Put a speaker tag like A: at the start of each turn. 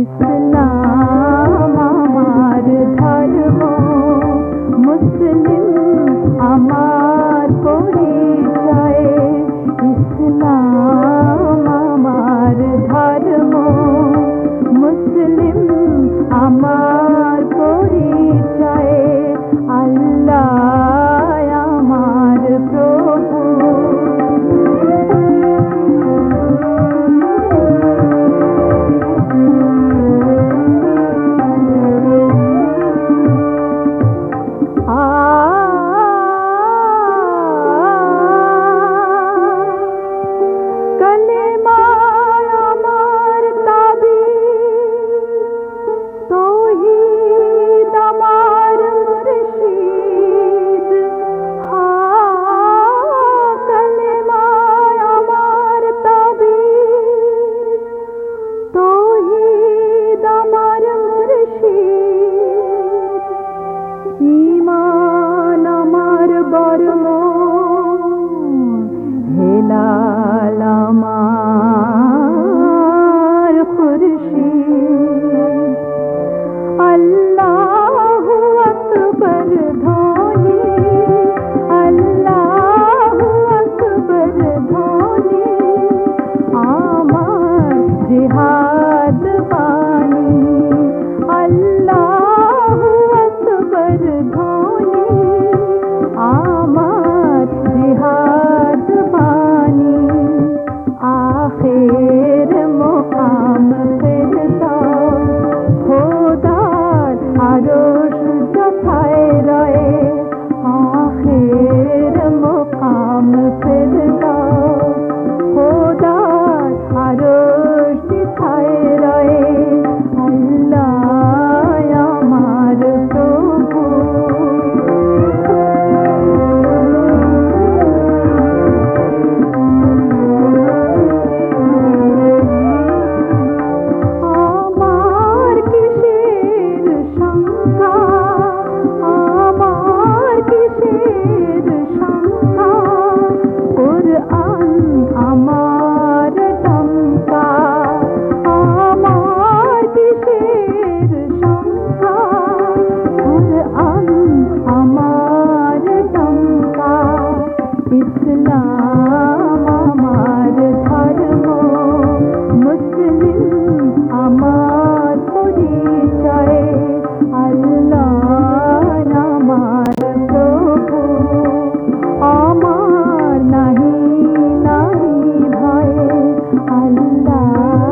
A: इस्लाम বর্ণ হেলাল আমার খুরশি। আল্লাহ আকবর ধ্বনি আল্লাহ আকবর ধ্বনি। Oh.